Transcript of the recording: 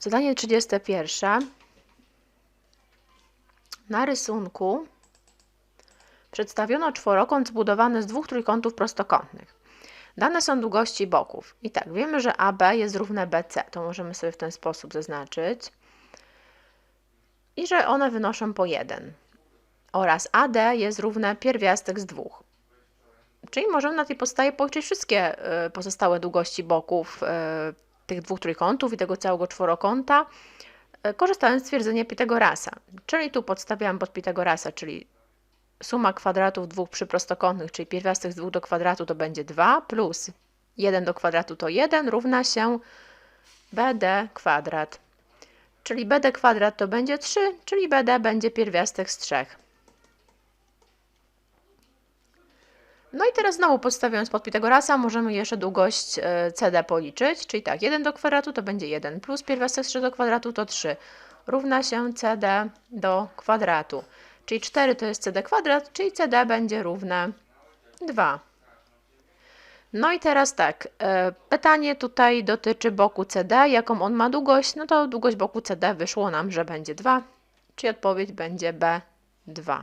Zadanie 31. Na rysunku przedstawiono czworokąt zbudowany z dwóch trójkątów prostokątnych. Dane są długości boków. I tak, wiemy, że AB jest równe BC. To możemy sobie w ten sposób zaznaczyć. I że one wynoszą po 1. Oraz AD jest równe pierwiastek z dwóch. Czyli możemy na tej podstawie policzyć wszystkie y, pozostałe długości boków y, tych dwóch trójkątów i tego całego czworokąta, y, korzystając z twierdzenia Pitagorasa. Czyli tu podstawiam pod Pitagorasa, czyli suma kwadratów dwóch przyprostokątnych, czyli pierwiastek z 2 do kwadratu to będzie 2, plus 1 do kwadratu to 1, równa się BD kwadrat. Czyli BD kwadrat to będzie 3, czyli BD będzie pierwiastek z 3. No i teraz znowu podstawiając pod Pitagorasa możemy jeszcze długość e, CD policzyć, czyli tak, 1 do kwadratu to będzie 1, plus pierwiastek z 3 do kwadratu to 3, równa się CD do kwadratu. Czyli 4 to jest CD kwadrat, czyli CD będzie równe 2. No i teraz tak, e, pytanie tutaj dotyczy boku CD, jaką on ma długość, no to długość boku CD wyszło nam, że będzie 2, czyli odpowiedź będzie B2.